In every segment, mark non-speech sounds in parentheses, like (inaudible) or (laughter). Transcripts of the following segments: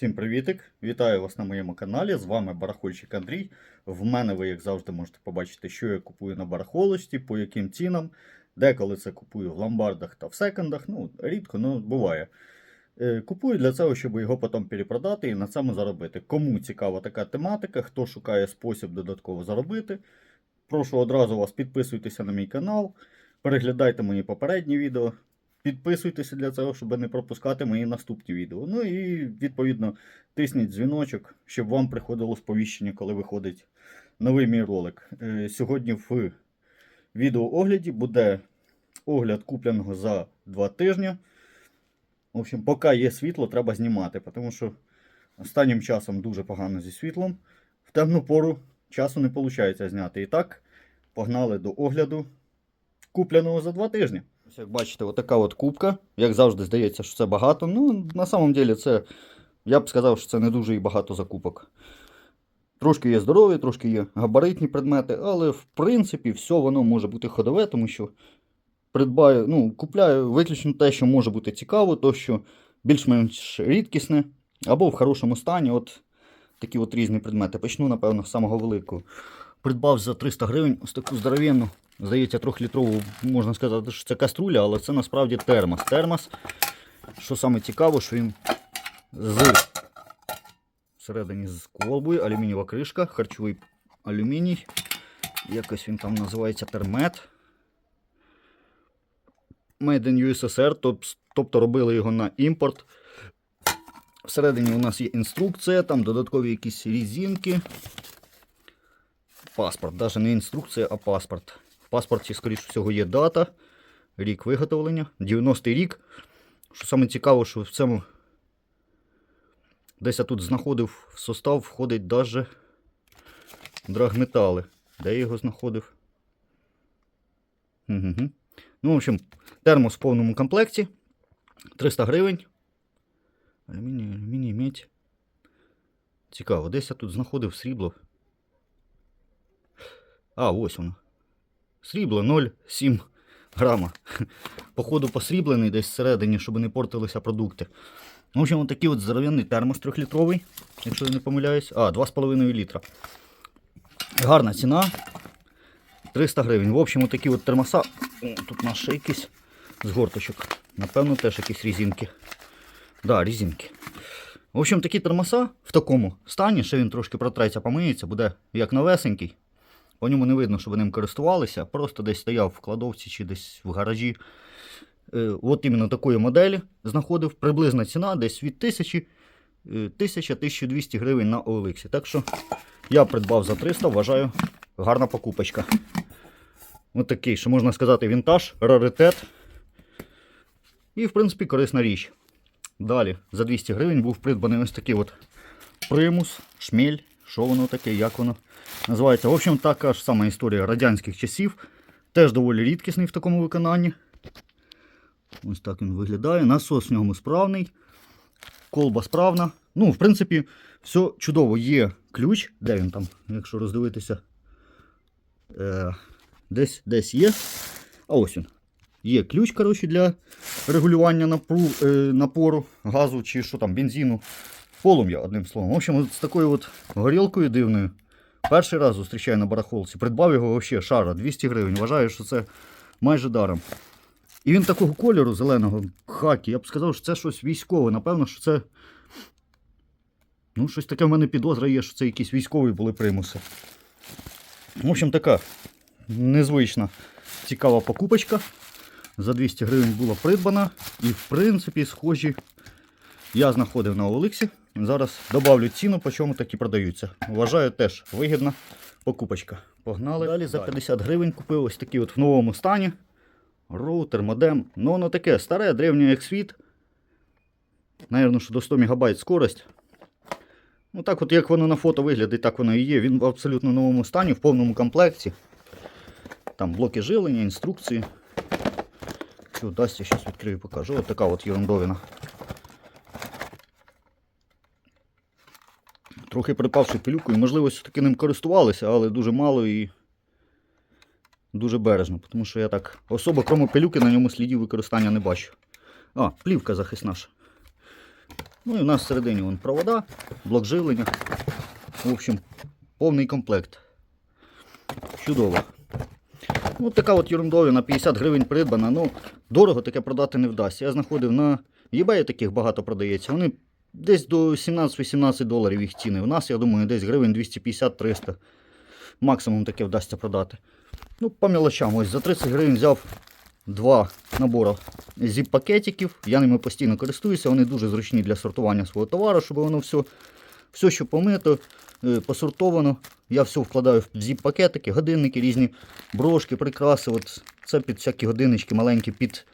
Всім привітик! Вітаю вас на моєму каналі. З вами барахольщик Андрій. В мене ви, як завжди, можете побачити, що я купую на барахолості, по яким цінам. Деколи це купую в ломбардах та в секондах. Ну, рідко, але буває. Е, Купую для цього, щоб його потім перепродати і на цьому заробити. Кому цікава така тематика, хто шукає спосіб додатково заробити, прошу одразу вас підписуйтеся на мій канал, переглядайте мої попередні відео. Підписуйтеся для цього, щоб не пропускати мої наступні відео. Ну і відповідно тисніть дзвіночок, щоб вам приходило сповіщення, коли виходить новий мій ролик. Е, Сьогодні в відеоогляді буде огляд купленого за два тижні. В общем, поки є світло, треба знімати, тому що останнім часом дуже погано зі світлом. В темну пору часу не виходить зняти. І так, погнали до огляду купленого за два тижні. Як бачите, отака от кубка. Як завжди, здається, що це багато. Ну, на самом деле, це, я б сказав, що це не дуже і багато закупок. Трошки є здорові, трошки є габаритні предмети, але в принципі все воно може бути ходове, тому що придбаю, ну, купляю виключно те, що може бути цікаво, то що більш-менш рідкісне, або в хорошому стані. От такі от різні предмети. Почну, напевно, з самого великого. Придбав за 300 гривень ось таку здоровенну, здається, трьохлітрову, можна сказати, що це каструля, але це насправді термос. Термос, що саме цікаво, що він з всередині з колбою, алюмінієва кришка, харчовий алюміній. Якось він там називається термет. Made in USSR, тобто робили його на імпорт. Всередині у нас є інструкція, там додаткові якісь різинки. Паспорт, навіть не інструкція, а паспорт. Паспорті, скоріш всього, є дата, рік виготовлення, 90-й рік. Що саме цікаво, що в цьому десь я тут знаходив в состав, входить навіть драгметали. Де я його знаходив? Угу. Ну, в общем, термос в повному комплекті. 300 гривень. Алюміній, алюміній, медь. Цікаво, десь я тут знаходив срібло. А, ось воно. Срібло 0,7 грама. Походу посріблений десь всередині, щоб не портилися продукти. В общем, такий от здоровенний термос 3-літровий, якщо я не помиляюсь. А, 2,5 літра. Гарна ціна. 300 гривень. В общем, такі от термоса. О, Тут нас ще якісь з горточок. Напевно, теж якісь різинки. Да, різинки. В общем, такі термоса в такому стані, ще він трошки протреться, помиється, буде як новесенький. По ньому не видно, що ви ним користувалися, просто десь стояв в кладовці чи десь в гаражі. Е, от іменно такої моделі знаходив. Приблизна ціна десь від 1000 е, 1000-1200 гривень на OLX. Так що я придбав за 300, вважаю, гарна покупочка. Ось такий, що можна сказати, вінтаж, раритет. І, в принципі, корисна річ. Далі, за 200 гривень був придбаний ось такий от примус, шмель. Що воно таке, як воно називається. В общем, така ж сама історія радянських часів. Теж доволі рідкісний в такому виконанні. Ось так він виглядає. Насос в ньому справний. Колба справна. Ну, в принципі, все чудово. Є ключ. Де він там, якщо роздивитися? Е, десь, десь є. А ось він. Є ключ, коротше, для регулювання е, напору газу чи що там, бензину. Полум'я, одним словом. В общем, з такою от горілкою дивною. Перший раз зустрічаю на барахолці. Придбав його взагалі шара 200 гривень. Вважаю, що це майже даром. І він такого кольору зеленого, хакі. Я б сказав, що це щось військове. Напевно, що це. Ну, щось таке в мене підозра є, що це якісь військові були примуси. В общем, така незвична, цікава покупочка. За 200 гривень була придбана. І, в принципі, схожі я знаходив на Олексі. Зараз добавлю ціну, по чому такі продаються. Вважаю теж вигідна покупочка. Погнали. Далі за 50 гривень купив ось такий от в новому стані. Роутер, модем. Ну, воно таке старе, древнє як світ. Наверно, що до 100 МБ скорость. Ну так от як воно на фото виглядає, так воно і є. Він в абсолютно новому стані, в повному комплекті. Там блоки жилення, інструкції. Що вдасться, зараз відкрию і покажу. Ось така от ерундовина. Трохи припавши пилюкою, можливо, все-таки ним користувалися, але дуже мало і дуже бережно, тому що я так особо, крім пилюки, на ньому слідів використання не бачу. А, плівка захисна. ж. Ну і в нас всередині вон провода, блок живлення. В общем, повний комплект. Чудово. Ну, така от ерундові на 50 гривень придбана. Ну, дорого таке продати не вдасться. Я знаходив на eBay таких багато продається. Вони десь до 17-18 доларів їх ціни. У нас, я думаю, десь гривень 250-300. Максимум таке вдасться продати. Ну, по мелочам, ось за 30 гривень взяв два набори зіп-пакетиків. Я ними постійно користуюся, вони дуже зручні для сортування свого товару, щоб воно все, все що помито, е, посортовано. Я все вкладаю в зіп-пакетики, годинники, різні брошки, прикраси. От це під всякі годиннички маленькі, під,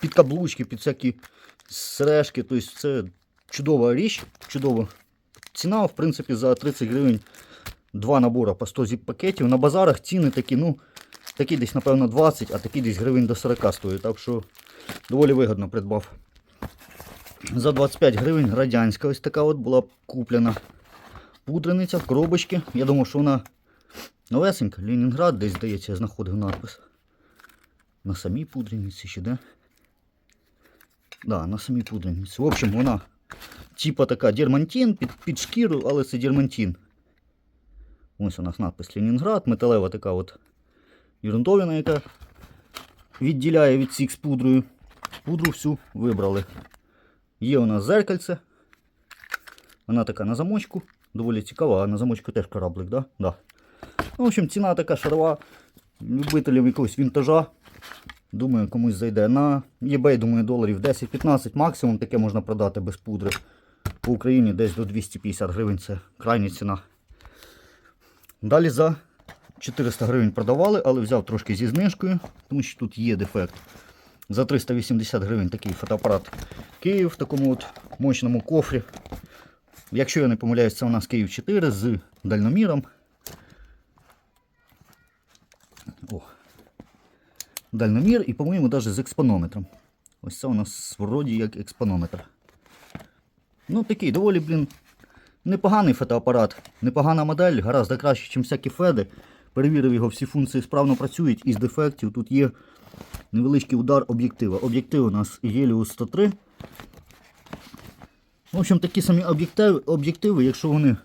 під каблучки, під всякі сережки. Тобто це чудова річ, чудова ціна, в принципі, за 30 гривень два набори по 100 зіп-пакетів. На базарах ціни такі, ну, такі десь, напевно, 20, а такі десь гривень до 40 стоять. Так що доволі вигодно придбав. За 25 гривень радянська ось така от була куплена пудрениця в коробочці. Я думав, що вона новесенька. Ленінград десь, здається, знаходив надпис. На самій пудрениці ще, де? Да, на самій пудрениці. В общем, вона типа така дермантин під, під шкіру, але це дермантин. Ось у нас надпис Ленінград, металева така от ерундовина, яка відділяє від сік з пудрою. Пудру всю вибрали. Є у нас зеркальце. Вона така на замочку. Доволі цікава, а на замочку теж кораблик, да? Да. Ну, в общем, ціна така шарова. Любителям якогось вінтажа. Думаю, комусь зайде. На eBay, думаю, доларів 10-15 максимум таке можна продати без пудри. По Україні десь до 250 гривень це крайня ціна. Далі за 400 гривень продавали, але взяв трошки зі знижкою, тому що тут є дефект. За 380 гривень такий фотоапарат Київ в такому от мощному кофрі. Якщо я не помиляюсь, це у нас Київ 4 з дальноміром. О. Дальномір і, по-моєму, навіть з експонометром. Ось це у нас вроді як експонометр. Ну, такий доволі, блін, непоганий фотоапарат, непогана модель, гораздо краще, ніж всякі феди. Перевірив його, всі функції справно працюють із дефектів. Тут є невеличкий удар об'єктива. Об'єктив у нас Helios 103. В общем, такі самі об'єктиви, якщо вони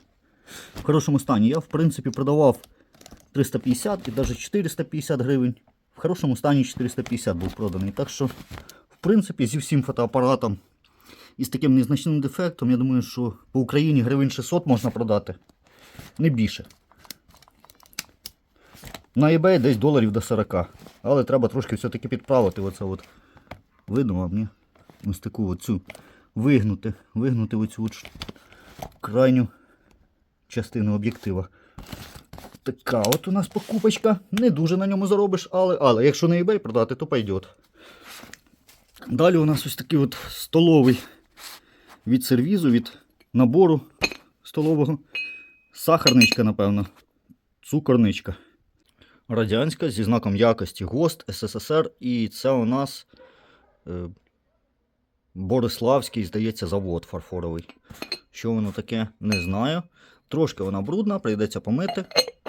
в хорошому стані, я в принципі продавав 350 і навіть 450 гривень. В хорошому стані 450 був проданий. Так що, в принципі, зі всім фотоапаратом і з таким незначним дефектом, я думаю, що по Україні гривень 600 можна продати. Не більше. На eBay десь доларів до 40. Але треба трошки все-таки підправити. Оце от. Видно вам, ні? Ось таку оцю вигнути. Вигнути оцю от крайню частину об'єктива. Така от у нас покупочка. Не дуже на ньому заробиш, але, але якщо на eBay продати, то пойдет. Далі у нас ось такий от столовий від сервізу, від набору столового. Сахарничка, напевно. Цукорничка. Радянська зі знаком якості ГОСТ СССР. І це у нас е, Бориславський, здається, завод фарфоровий. Що воно таке, не знаю. Трошки вона брудна, прийдеться помити.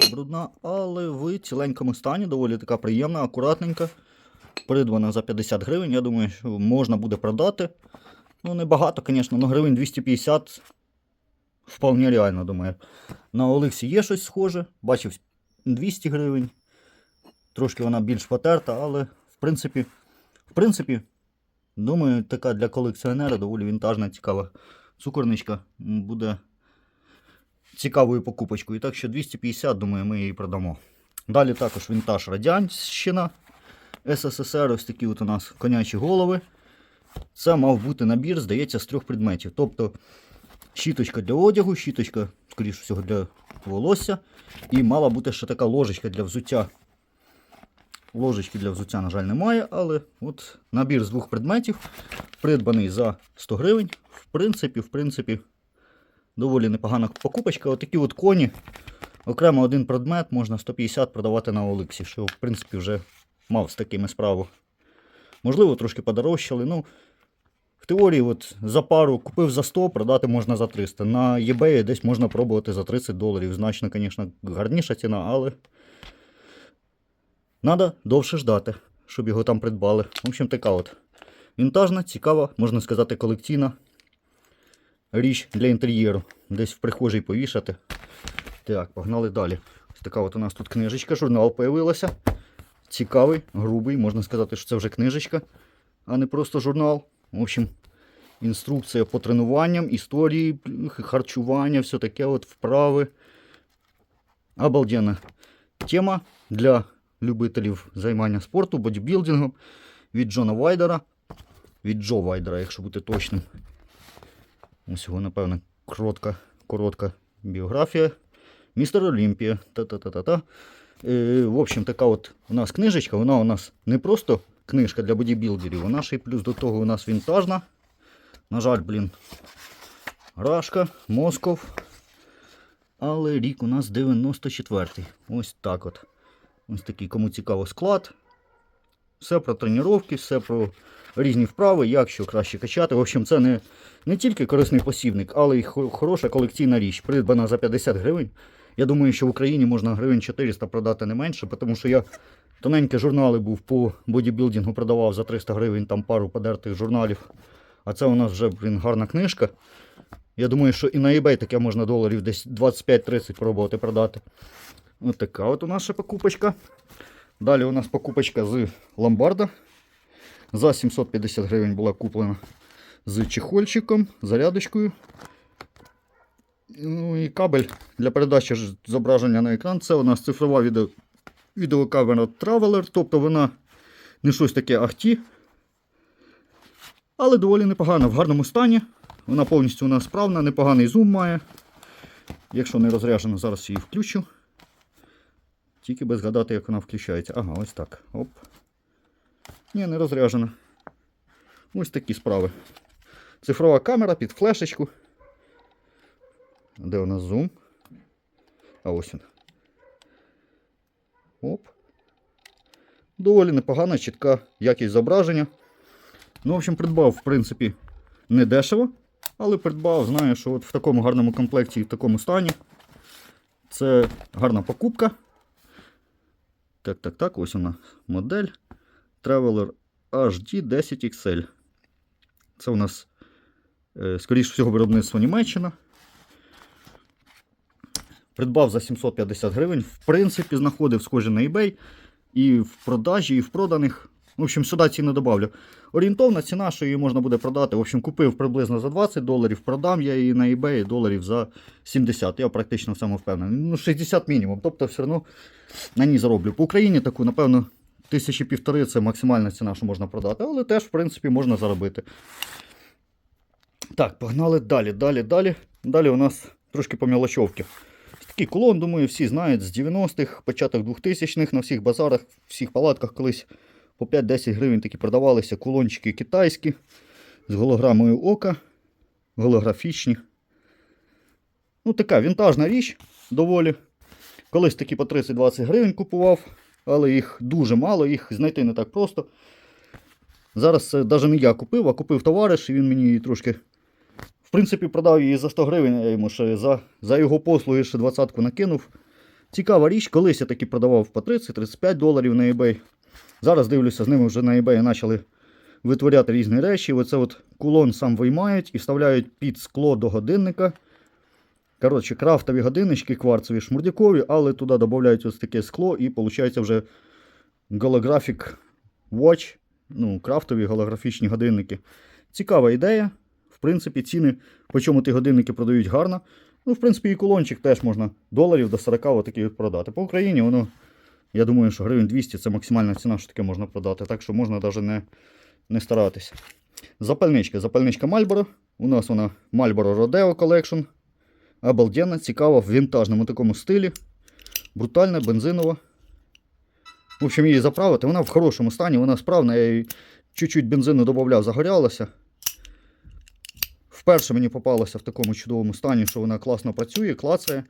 Брудна, але в ціленькому стані, доволі така приємна, акуратненька. Придбана за 50 гривень. Я думаю, що можна буде продати. Ну, небагато, звісно, але гривень 250 вполне реально, думаю. На Олексі є щось схоже. Бачив 200 гривень. Трошки вона більш потерта, але в принципі, в принципі, думаю, така для колекціонера доволі вінтажна, цікава цукорничка буде цікавою покупочкою. Так що 250, думаю, ми її продамо. Далі також вінтаж Радянщина. СССР, ось такі от у нас конячі голови. Це мав бути набір, здається, з трьох предметів. Тобто щіточка для одягу, щіточка, скоріш всього, для волосся. І мала бути ще така ложечка для взуття. Ложечки для взуття, на жаль, немає, але от набір з двох предметів, придбаний за 100 гривень. В принципі, в принципі, доволі непогана покупочка. Отакі от коні. Окремо один предмет можна 150 продавати на Олексі, що в принципі вже мав з такими справу. Можливо, трошки подорожчали. Ну, в теорії, от за пару купив за 100, продати можна за 300. На eBay десь можна пробувати за 30 доларів. Значно, звісно, гарніша ціна, але треба довше ждати, щоб його там придбали. В общем, така от вінтажна, цікава, можна сказати, колекційна річ для інтер'єру. Десь в прихожій повішати. Так, погнали далі. Ось така от у нас тут книжечка, журнал появилася. Цікавий, грубий, можна сказати, що це вже книжечка, а не просто журнал. В общем, інструкція по тренуванням, історії, харчування, все таке от вправи. Обалденна тема для любителів займання спорту, бодібілдингом від Джона Вайдера. Від Джо Вайдера, якщо бути точним. Ось його, напевно, коротка, коротка біографія. Містер Олімпія. Та-та-та-та-та. Е, в общем, така от у нас книжечка, вона у нас не просто книжка для бодібілдерів, вона ще й плюс до того у нас вінтажна. На жаль, блін, Рашка, Москов. Але рік у нас 94-й. Ось так от. Ось такий, кому цікаво, склад. Все про тренування, все про різні вправи, як що краще качати. В общем, це не, не тільки корисний посібник, але й хороша колекційна річ, придбана за 50 гривень. Я думаю, що в Україні можна гривень 400 продати не менше, тому що я тоненькі журнали був по бодібілдингу, продавав за 300 гривень там пару подертих журналів. А це у нас вже блін, гарна книжка. Я думаю, що і на eBay таке можна доларів десь 25-30 пробувати продати. Ось така от у нас ще покупочка. Далі у нас покупочка з ломбарда. За 750 гривень була куплена з чехольчиком, зарядочкою. Ну і кабель для передачі зображення на екран. Це у нас цифрова відео, відеокамера Traveler, тобто вона не щось таке ахті. Але доволі непогана, в гарному стані. Вона повністю у нас справна, непоганий зум має. Якщо не розряджена, зараз її включу. Тільки би згадати, як вона включається. Ага, ось так. Оп. Ні, не розряджена. Ось такі справи. Цифрова камера під флешечку. Де у нас зум? А ось він. Оп. Доволі непогана, чітка якість зображення. Ну, в общем, придбав, в принципі, не дешево, але придбав, знаю, що от в такому гарному комплекті і в такому стані. Це гарна покупка. Так, так, так, ось вона модель. Traveler HD 10 XL. Це у нас, е, скоріш всього, виробництво Німеччина. Придбав за 750 гривень. В принципі, знаходив схоже на eBay. І в продажі, і в проданих. В общем, сюди ціни добавлю. Орієнтовна ціна, що її можна буде продати. В общем, купив приблизно за 20 доларів, продам я її на eBay доларів за 70. Я практично в цьому впевнений. Ну, 60 мінімум. Тобто, все одно на ній зароблю. По Україні таку, напевно, тисячі півтори це максимальна ціна, що можна продати, але теж, в принципі, можна заробити. Так, погнали далі, далі, далі. Далі у нас трошки по мілочовки. Такий кулон, думаю, всі знають з 90-х, початок 2000-х на всіх базарах, всіх палатках колись по 5-10 гривень такі продавалися кулончики китайські з голограмою ока, голографічні. Ну, така вінтажна річ доволі. Колись такі по 30-20 гривень купував, але їх дуже мало, їх знайти не так просто. Зараз навіть не я купив, а купив товариш, і він мені її трошки. В принципі, продав її за 100 гривень, я йому ще за, за його послуги ще 20-ку накинув. Цікава річ, колись я таки продавав по 30-35 доларів на eBay. Зараз дивлюся, з ними вже на eBay почали витворяти різні речі. Оце от кулон сам виймають і вставляють під скло до годинника. Коротше, крафтові годиннички, кварцеві шмурдякові, але туди додають ось таке скло і виходить вже голографік watch, ну, крафтові голографічні годинники. Цікава ідея. В принципі, ціни, по чому ті годинники продають гарно. Ну, в принципі, і кулончик теж можна доларів до 40 отакий от продати. По Україні воно, я думаю, що гривень 200 це максимальна ціна, що таке можна продати. Так що можна навіть не, не старатися. Запальничка. Запальничка Marlboro. У нас вона Marlboro Rodeo Collection. Обалденна, цікава, в вінтажному такому стилі. Брутальна, бензинова. В общем, її заправити. Вона в хорошому стані, вона справна. Я їй чуть-чуть бензину додавав, загорялася. Вперше мені попалася в такому чудовому стані, що вона класно працює, клацає.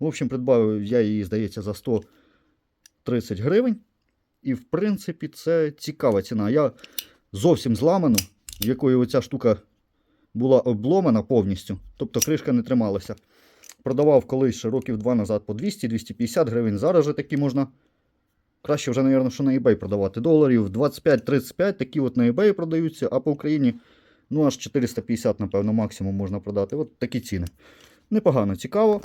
В общем, придбав я її, здається, за 130 гривень. І, в принципі, це цікава ціна. Я зовсім зламану, якою оця штука була обломана повністю, тобто кришка не трималася. Продавав колись ще років два назад по 200-250 гривень. Зараз же такі можна. Краще вже, мабуть, що на eBay продавати. Доларів 25-35 такі от на eBay продаються, а по Україні Ну, аж 450, напевно, максимум можна продати. От такі ціни. Непогано, цікаво.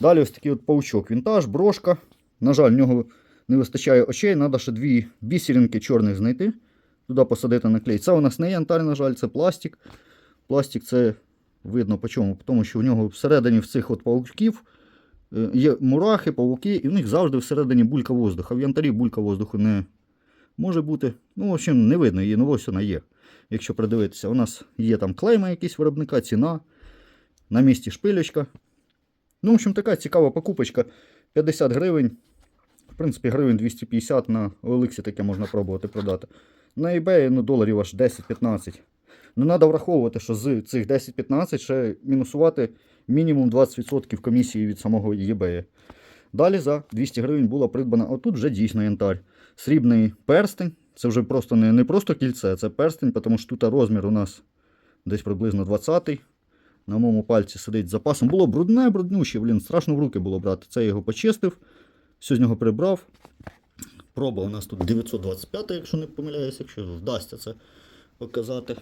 Далі ось такий от паучок. Вінтаж, брошка. На жаль, в нього не вистачає очей. Треба ще дві бісеринки чорних знайти. Туди посадити на клей. Це у нас не янтарь, на жаль, це пластик. Пластик це видно по чому. Тому що у нього всередині в цих от паучків е, є мурахи, павуки, і в них завжди всередині булька воздуха. В янтарі булька воздуху не може бути. Ну, в общем, не видно її, ну ось вона є. Якщо придивитися, у нас є там клейма якісь виробника, ціна. На місці шпилечка. Ну, в общем, така цікава покупочка. 50 гривень. В принципі, гривень 250 на OLX таке можна пробувати продати. На eBay ну, доларів аж 10-15. Ну, треба враховувати, що з цих 10-15 ще мінусувати мінімум 20% комісії від самого eBay. Далі за 200 гривень була придбана, а тут вже дійсно янтарь. Срібний перстень. Це вже просто не, не просто кільце, це перстень, тому що тут розмір у нас десь приблизно 20-й. На моєму пальці сидить запасом. Було брудне, бруднюще, блін, страшно в руки було брати. Це я його почистив, все з нього прибрав. Проба у нас тут 925, якщо не помиляюсь, якщо вдасться це показати.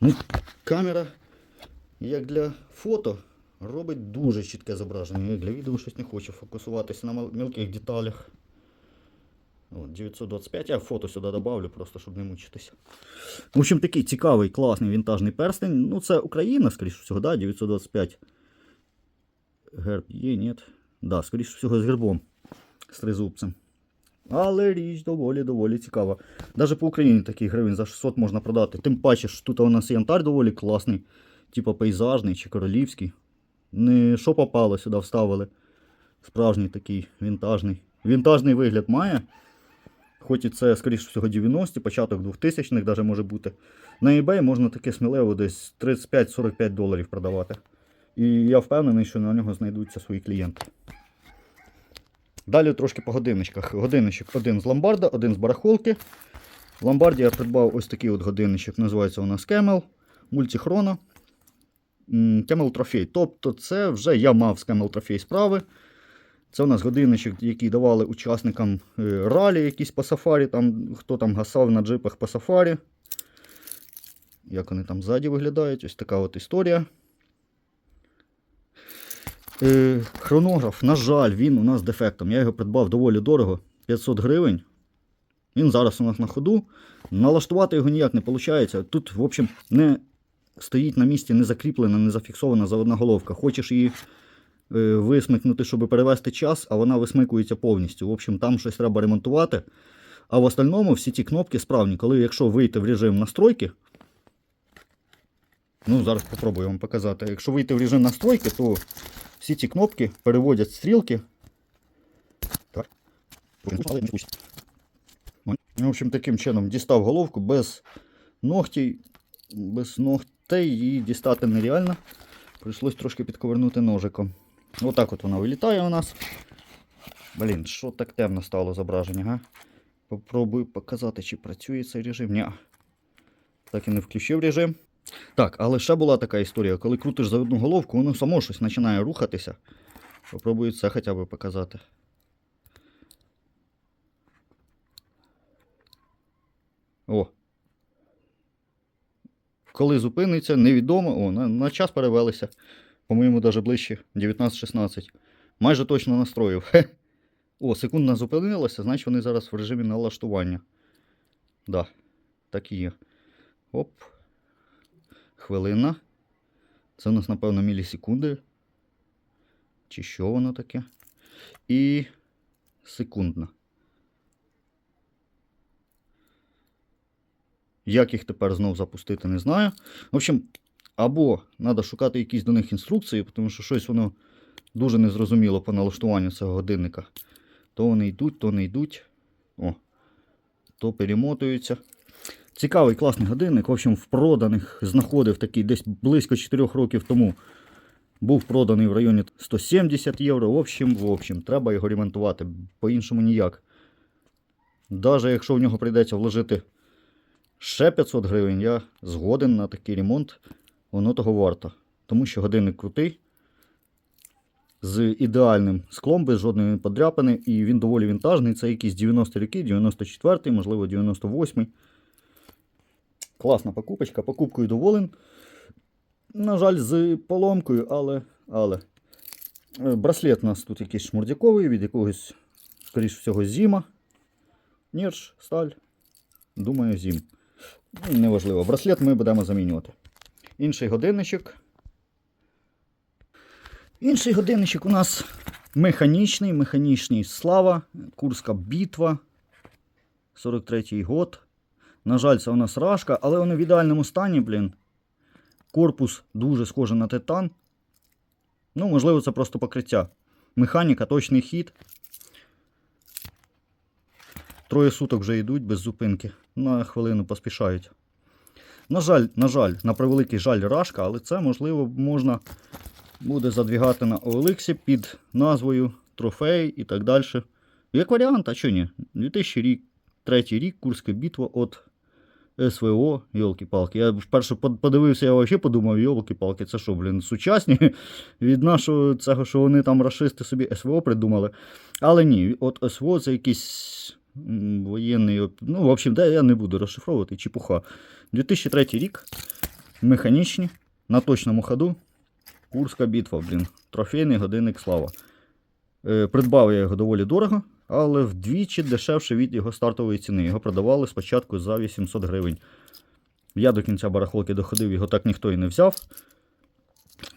Ну, камера, як для фото, робить дуже чітке зображення. Як для відео щось не хоче фокусуватися на мілких деталях. От, 925, я фото сюди добавлю, просто щоб не мучитися. В общем, такий цікавий, класний вінтажний перстень. Ну, це Україна, скоріш всього, да, 925. Герб є, ні. Да, скоріш всього, з гербом. З тризубцем. Але річ доволі-доволі цікава. Даже по Україні такий гривень за 600 можна продати. Тим паче, що тут у нас янтарь доволі класний, типу пейзажний чи королівський. Не що попало сюди вставили. Справжній такий вінтажний. Вінтажний вигляд має. Хоч і це, скоріш всього, 90-ті, початок 2000-х даже може бути. На eBay можна таке сміливо десь 35-45 доларів продавати. І я впевнений, що на нього знайдуться свої клієнти. Далі трошки по годинничках. Годинничок один з ломбарда, один з барахолки. В ломбарді я придбав ось такий от годинничок, називається у нас Camel, мультихроно. М, Camel Trophy. Тобто це вже я мав з Camel Trophy справи. Це у нас годинничок, який давали учасникам е, ралі якісь по сафарі, там, хто там гасав на джипах по сафарі. Як вони там ззаді виглядають, ось така от історія. Е, хронограф, на жаль, він у нас з дефектом. Я його придбав доволі дорого, 500 гривень. Він зараз у нас на ходу. Налаштувати його ніяк не виходить. Тут, в общем, не стоїть на місці, не закріплена, не зафіксована заводна головка. Хочеш її е, висмикнути, щоб перевести час, а вона висмикується повністю. В общем, там щось треба ремонтувати. А в остальному всі ті кнопки справні. Коли якщо вийти в режим настройки, ну зараз попробую вам показати. Якщо вийти в режим настройки, то всі ці кнопки переводять стрілки. Так. Ну, В общем, таким чином дістав головку без ногтей, без ногтей її дістати нереально. Прийшлось трошки підковернути ножиком. Отак от вона вилітає у нас. Блін, що так темно стало зображення, га? Попробую показати, чи працює цей режим. Ні. Так і не включив режим. Так, але ще була така історія, коли крутиш за одну головку, воно само щось починає рухатися. Попробую це хоча б показати. О. Коли зупиниться, невідомо. О, на, на час перевелися. По-моєму, навіть ближче 19-16. Майже точно настроїв. Хе. О, секундна зупинилася, значить вони зараз в режимі налаштування. Да, так і є. Оп. Хвилина. Це у нас, напевно, мілісекунди. Чи що воно таке? І секундна. Як їх тепер знов запустити, не знаю. В общем, або треба шукати якісь до них інструкції, тому що щось воно дуже незрозуміло по налаштуванню цього годинника. То вони йдуть, то не йдуть. О, то перемотуються. Цікавий, класний годинник. В общем, в проданих знаходив такий десь близько 4 років тому. Був проданий в районі 170 євро. В общем, в общем, треба його ремонтувати. По-іншому ніяк. Навіть якщо в нього прийдеться вложити ще 500 гривень, я згоден на такий ремонт. Воно того варто. Тому що годинник крутий. З ідеальним склом, без жодної подряпини, і він доволі вінтажний. Це якісь 90 роки, 94-й, можливо, 98-й. Класна покупочка, покупкою доволен. На жаль, з поломкою, але. але. Е, Браслет у нас тут якийсь шмурдяковий, від якогось, скоріш всього, зіма. Нірш, сталь. Думаю, зім. Ну, Неважливо. Браслет ми будемо замінювати. Інший годинничок. Інший годинничок у нас механічний, механічний слава, Курська битва. 43-й год. На жаль, це у нас рашка, але вони в ідеальному стані, блін. Корпус дуже схожий на титан. Ну, можливо, це просто покриття. Механіка, точний хід. Троє суток вже йдуть без зупинки. На хвилину поспішають. На жаль, на жаль, на превеликий жаль рашка, але це, можливо, можна буде задвігати на OLX під назвою Трофей і так далі. Як варіант, а що ні? 2000 рік, Курська битва от СВО, йолки-палки. Я вперше подивився, я взагалі подумав, йолки-палки, це що, блін, сучасні (laughs) від нашого цього, що вони там расисти собі СВО придумали. Але ні, от СВО це якийсь воєнний. Ну, в общем, де я не буду розшифровувати, чепуха. 2003 рік. Механічні, на точному ходу. Курська битва, блін. Трофейний годинник слава. Е, придбав я його доволі дорого, але вдвічі дешевше від його стартової ціни. Його продавали спочатку за 800 гривень. Я до кінця барахолки доходив, його так ніхто і не взяв.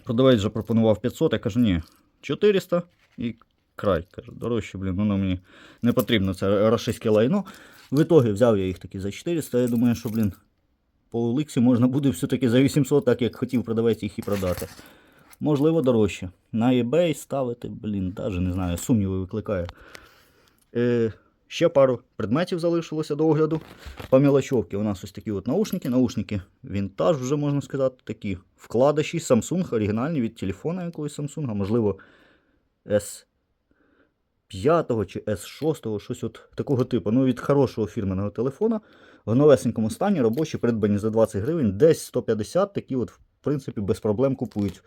Продавець вже пропонував 500, я кажу, ні, 400 і край. Кажу, дорожче, блін, воно мені не потрібно, це рашистське лайно. В ітогі взяв я їх таки за 400, я думаю, що, блін, по Оликсі можна буде все-таки за 800, так як хотів продавець їх і продати. Можливо, дорожче. На eBay ставити, блін, навіть не знаю, сумніви викликає. Е, ще пару предметів залишилося до огляду. По мелочовці у нас ось такі от наушники. Наушники вінтаж, вже можна сказати, такі вкладиші Samsung, оригінальні від телефона якогось Samsung, можливо, S5 чи S6, щось от такого типу. Ну, від хорошого фірменного телефона. В новесенькому стані робочі придбані за 20 гривень, десь 150, такі от, в принципі, без проблем купують.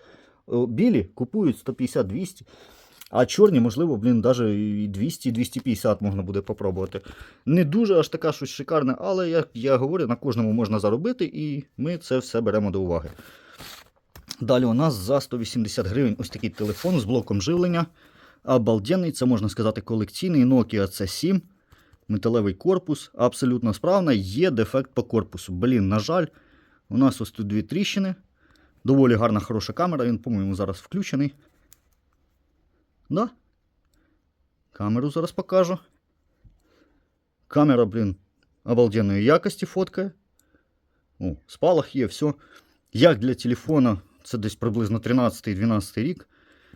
Білі купують 150-200, а чорні, можливо, блін, навіть і 200-250 можна буде попробувати. Не дуже аж така щось шикарне, але як я говорю, на кожному можна заробити, і ми це все беремо до уваги. Далі у нас за 180 гривень ось такий телефон з блоком живлення. Обалденний, це можна сказати, колекційний Nokia C7. Металевий корпус, абсолютно справна, є дефект по корпусу. Блін, на жаль, у нас ось тут дві тріщини. Доволі гарна, хороша камера, він, по-моєму, зараз включений. Да? Камеру зараз покажу. Камера, блін, обалденної якості фоткає. О, спалах є, все. Як для телефона, це десь приблизно 13-12 рік.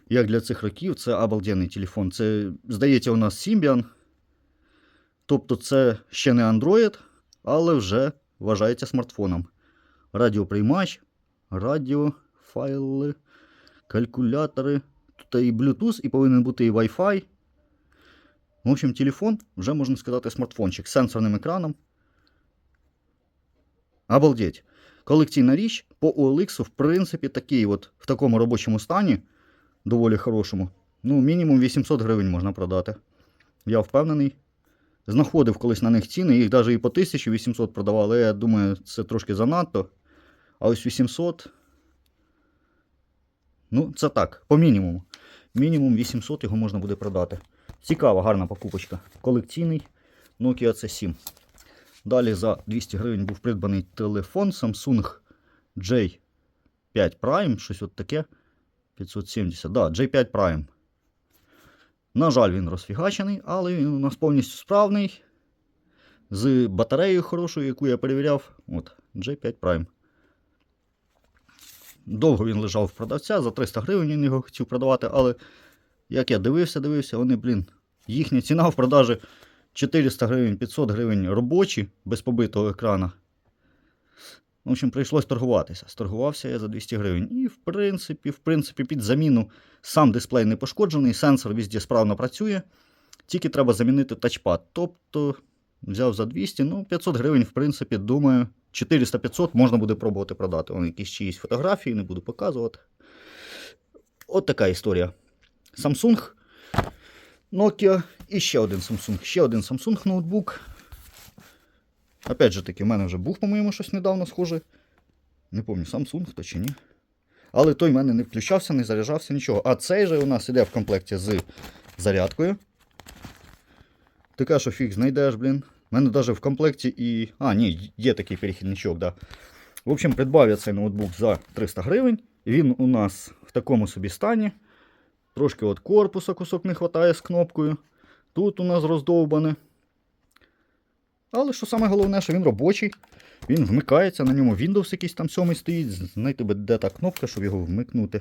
Як для цих років, це обалденний телефон. Це, здається, у нас Symbian. Тобто це ще не Android, але вже вважається смартфоном. Радіоприймач, радіофайли, калькулятори. Тут і Bluetooth, і повинен бути і Wi-Fi. В общем, телефон вже можна сказати смартфончик з сенсорним екраном. Обалдеть. Колекційна річ по OLX, в принципі, такий от в такому робочому стані, доволі хорошому. Ну, мінімум 800 гривень можна продати. Я впевнений. Знаходив колись на них ціни, їх навіть і по 1800 продавали, але я думаю, це трошки занадто. А ось 800. Ну, це так, по мінімуму. Мінімум 800 його можна буде продати. Цікава, гарна покупочка. Колекційний Nokia C7. Далі за 200 гривень був придбаний телефон Samsung J5 Prime, щось от таке. 570. Да, J5 Prime. На жаль, він розфігачений, але він у нас повністю справний. З батареєю хорошою, яку я перевіряв. От, J5 Prime. Довго він лежав в продавця, за 300 гривень він його хотів продавати, але як я дивився, дивився, вони, блін, їхня ціна в продажі 400 гривень, 500 гривень робочі, без побитого екрана. В общем, прийшлось торгуватися. Сторгувався я за 200 гривень. І, в принципі, в принципі, під заміну сам дисплей не пошкоджений, сенсор везде справно працює. Тільки треба замінити тачпад. Тобто, взяв за 200, ну, 500 гривень, в принципі, думаю, 400-500 можна буде пробувати продати. Вон якісь чиїсь фотографії, не буду показувати. От така історія. Samsung, Nokia і ще один Samsung. Ще один Samsung ноутбук. Опять же таки, в мене вже був, по-моєму, щось недавно схоже. Не пам'ятаю, Samsung то чи ні. Але той в мене не включався, не заряджався, нічого. А цей же у нас іде в комплекті з зарядкою. Така, що фіг знайдеш, блін. У мене навіть в комплекті і. А, ні, є такий перехідничок, да. В общем, придбав я цей ноутбук за 300 гривень. Він у нас в такому собі стані. Трошки от корпуса кусок не вистачає з кнопкою. Тут у нас роздовбане. Але що саме головне, що він робочий. Він вмикається, на ньому Windows якийсь там сьомий стоїть. Знайти би, де та кнопка, щоб його вмикнути.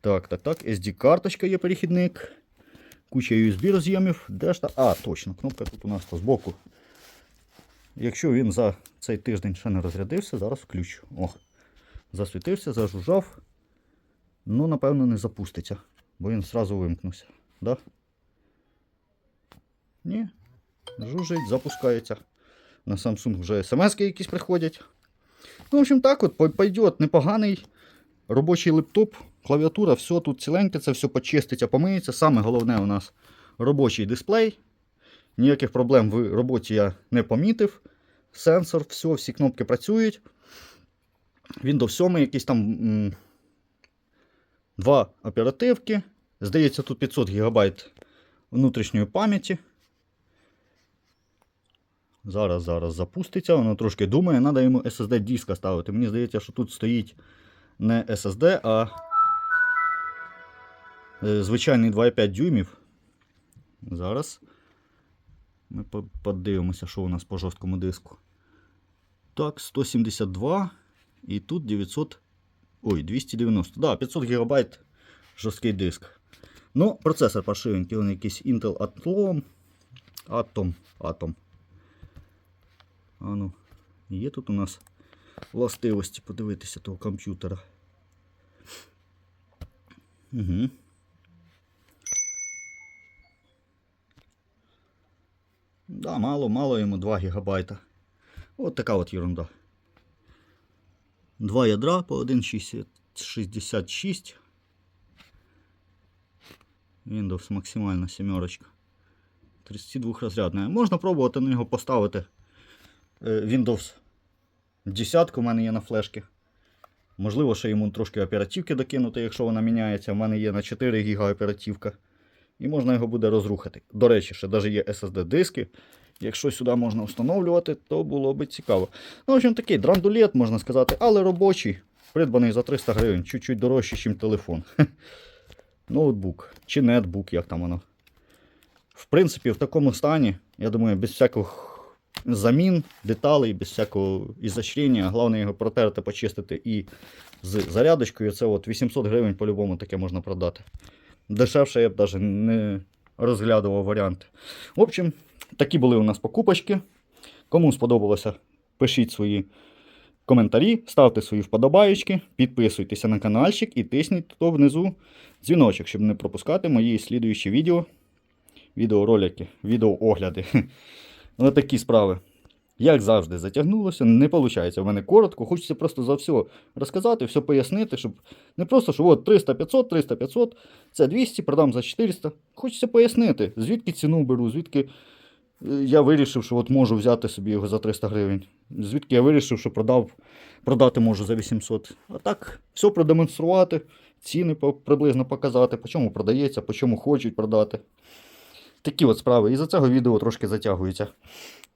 Так, так, так. SD-карточка є перехідник. Куча USB роз'ємів. Де ж та? А, точно, кнопка тут у нас то збоку. Якщо він за цей тиждень ще не розрядився, зараз включу. О, засвітився, зажужжав. Ну, напевно, не запуститься, бо він зразу вимкнувся. Да? Ні. Жужить, запускається. На Samsung вже смс якісь приходять. Ну, в общем, так от пой- пойдет непоганий робочий лептоп, клавіатура, все тут ціленьке, це все почиститься, помиється. Саме головне у нас робочий дисплей. Ніяких проблем в роботі я не помітив. Сенсор, все, всі кнопки працюють. Windows 7 якісь там м, два оперативки. Здається, тут 500 ГБ внутрішньої пам'яті. Зараз, зараз запуститься, воно трошки думає, треба йому SSD диска ставити. Мені здається, що тут стоїть не SSD, а звичайний 2,5 дюймів. Зараз ми подивимося, що у нас по жорсткому диску. Так, 172 і тут 900. Ой, 290. Да, 500 ГБ жорсткий диск. Ну, процесор паршивенький, він якийсь Intel Atom. Atom. Atom. А ну, є тут у нас властивості подивитися того комп'ютера. Угу. Да, мало, мало йому 2 гігабайта. От така от ерунда. Два ядра по 1,66. Windows максимальна сімерочка. 32 розрядна. Можна пробувати на нього поставити е, Windows 10 у мене є на флешці. Можливо, ще йому трошки оперативки докинути, якщо вона міняється. У мене є на 4 ГБ оперативка. І можна його буде розрухати. До речі, ще навіть є SSD-диски. Якщо сюди можна встановлювати, то було би цікаво. Ну, в общем, такий драндулет, можна сказати, але робочий, придбаний за 300 гривень, чуть-чуть дорожче, ніж телефон. Ноутбук чи нетбук, як там воно. В принципі, в такому стані, я думаю, без всяких замін, деталей, без всякого ізощрення. Головне його протерти, почистити і з зарядочкою. Це от 800 гривень по-любому таке можна продати. Дешевше я б навіть не розглядував варіанти. В общем, такі були у нас покупочки. Кому сподобалося, пишіть свої коментарі, ставте свої вподобаєчки, підписуйтеся на каналчик і тисніть тут внизу дзвіночок, щоб не пропускати мої слідуючі відео, відеоролики, відеоогляди. Ось (laughs) такі справи. Як завжди, затягнулося, не виходить. В мене коротко, хочеться просто за все розказати, все пояснити, щоб не просто, що от 300, 500, 300, 500, це 200, продам за 400. Хочеться пояснити, звідки ціну беру, звідки е, я вирішив, що от можу взяти собі його за 300 гривень. Звідки я вирішив, що продав, продати можу за 800. А так, все продемонструвати, ціни приблизно показати, по чому продається, по чому хочуть продати. Такі от справи. І за цього відео трошки затягується.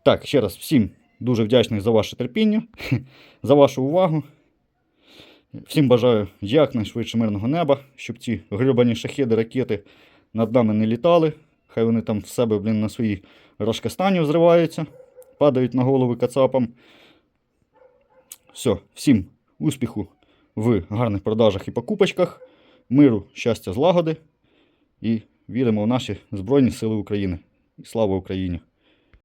Так, ще раз всім дуже вдячний за ваше терпіння, (laughs) за вашу увагу. Всім бажаю якнайшвидше мирного неба, щоб ці грибані шахеди, ракети над нами не літали. Хай вони там в себе, блін, на свої рашкастані взриваються, падають на голови кацапам. Все, всім успіху в гарних продажах і покупочках, миру, щастя, злагоди і віримо в наші Збройні Сили України. І слава Україні!